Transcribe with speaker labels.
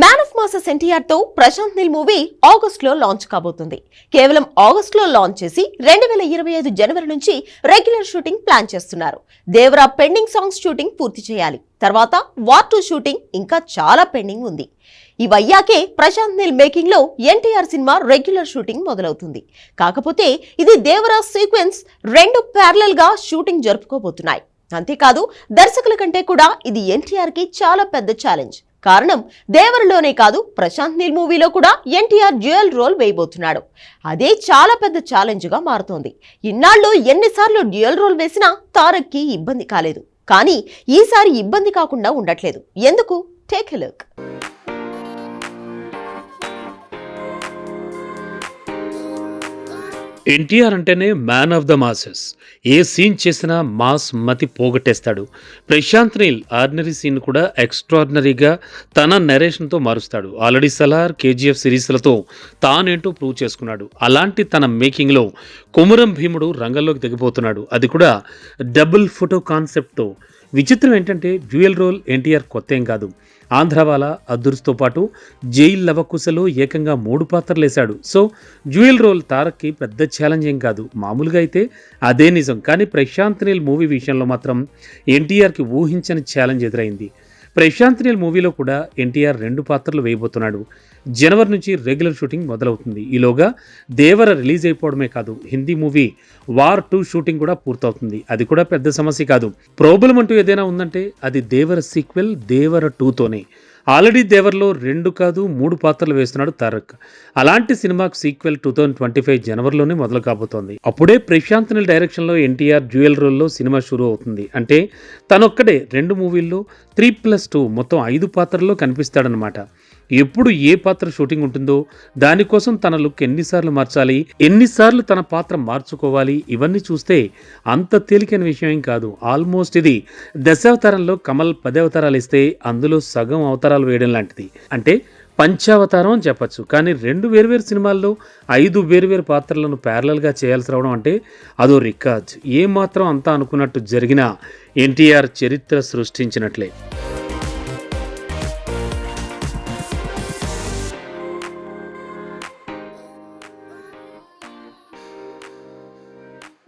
Speaker 1: Man of masses ఎన్టీఆర్తో Prashanth Neel movie ఆగస్ట్లో launch కాబోతుంది. కేవలం ఆగస్ట్లో లాంచ్ చేసి రెండు వేల ఇరవై ఐదు జనవరి నుంచి రెగ్యులర్ షూటింగ్ ప్లాన్ చేస్తున్నారు. దేవరా పెండింగ్ సాంగ్స్ షూటింగ్ పూర్తి చేయాలి. తర్వాత వార్ టూ షూటింగ్ ఇంకా చాలా పెండింగ్ ఉంది. ఇవయ్యాకే ప్రశాంత్ నిల్ మేకింగ్లో ఎన్టీఆర్ సినిమా రెగ్యులర్ షూటింగ్ మొదలవుతుంది. కాకపోతే ఇది దేవరా సీక్వెన్స్ రెండు ప్యారలల్గా షూటింగ్ జరుపుకోబోతున్నాయి. అంతేకాదు దర్శకుల కంటే కూడా ఇది ఎన్టీఆర్కి చాలా పెద్ద ఛాలెంజ్ కారణం దేవరలోనే కాదు ప్రశాంత్ నీల్ మూవీలో కూడా ఎన్టీఆర్ డ్యూయల్ రోల్ వేయబోతున్నాడు. అదే చాలా పెద్ద ఛాలెంజ్గా మారుతోంది. ఇన్నాళ్ళు ఎన్నిసార్లు డ్యూయల్ రోల్ వేసినా తారక్కి ఇబ్బంది కాలేదు. కానీ ఈసారి ఇబ్బంది కాకుండా ఉండట్లేదు. ఎందుకు? టేక్ ఎ లుక్
Speaker 2: ఎన్టీఆర్ అంటేనే మ్యాన్ ఆఫ్ ద మాసెస్ ఏ సీన్ చేసినా మాస్ మతి పోగొట్టేస్తాడు. ప్రశాంత్ నీల్ ఆర్డినరీ సీన్ కూడా ఎక్స్ట్రాడినరీగా తన నెరేషన్తో మారుస్తాడు. ఆల్రెడీ సలార్ కేజీఎఫ్ సిరీస్లతో తానేంటో ప్రూవ్ చేసుకున్నాడు. అలాంటి తన మేకింగ్లో కుమరం భీముడు రంగంలోకి దిగిపోతున్నాడు అది కూడా డబుల్ ఫోటో కాన్సెప్ట్తో విచిత్రం ఏంటంటే డ్యూయల్ రోల్ ఎన్టీఆర్ కొత్త ఏం కాదు. ఆంధ్రవాల అద్దుర్స్తో పాటు జైల్ లవకుశలో ఏకంగా మూడు పాత్రలు వేశాడు సో జ్యువెల్ రోల్ తారక్కి పెద్ద ఛాలెంజ్ ఏం కాదు. మామూలుగా అయితే అదే నిజం. కానీ ప్రశాంత్ నీల్ మూవీ విషయంలో మాత్రం ఎన్టీఆర్కి ఊహించని ఛాలెంజ్ ఎదురైంది. ప్రశాంత్ నీల్ మూవీలో కూడా ఎన్టీఆర్ రెండు పాత్రలు వేయబోతున్నాడు. జనవరి నుంచి రెగ్యులర్ షూటింగ్ మొదలవుతుంది. ఈలోగా దేవర రిలీజ్ అయిపోవడమే కాదు Hindi movie War two shooting కూడా పూర్తవుతుంది. అది కూడా పెద్ద సమస్య కాదు. ప్రాబ్లం అంటూ ఏదైనా ఉందంటే అది దేవర సీక్వెల్ దేవర టూతోనే ఆల్రెడీ దేవర్లో రెండు కాదు మూడు పాత్రలు వేస్తున్నాడు తారక్. అలాంటి సినిమాకు sequel two thousand twenty five జనవరిలోనే మొదలు కాబోతోంది. అప్పుడే ప్రశాంత్ నిల్ డైరెక్షన్లో ఎన్టీఆర్ జ్యువెల్ రోల్లో సినిమా షురూ అవుతుంది. అంటే తనొక్కడే రెండు మూవీల్లో త్రీ ప్లస్ టూ మొత్తం ఐదు పాత్రల్లో కనిపిస్తాడనమాట ఎప్పుడు ఏ పాత్ర షూటింగ్ ఉంటుందో దానికోసం తన లుక్ ఎన్నిసార్లు మార్చాలి ఎన్నిసార్లు తన పాత్ర మార్చుకోవాలి ఇవన్నీ చూస్తే అంత తేలికైన విషయం ఏం కాదు. ఆల్మోస్ట్ ఇది దశావతారంలో కమల్ పది అవతారాలు ఇస్తే అందులో సగం అవతారాలు వేయడం లాంటిది. అంటే పంచావతారం అని చెప్పచ్చు. కానీ రెండు వేర్వేరు సినిమాల్లో ఐదు వేర్వేరు పాత్రలను ప్యారలల్గా చేయాల్సి రావడం అంటే అదో రికార్డ్. ఏమాత్రం అంతా అనుకున్నట్టు జరిగినా ఎన్టీఆర్ చరిత్ర సృష్టించినట్లే.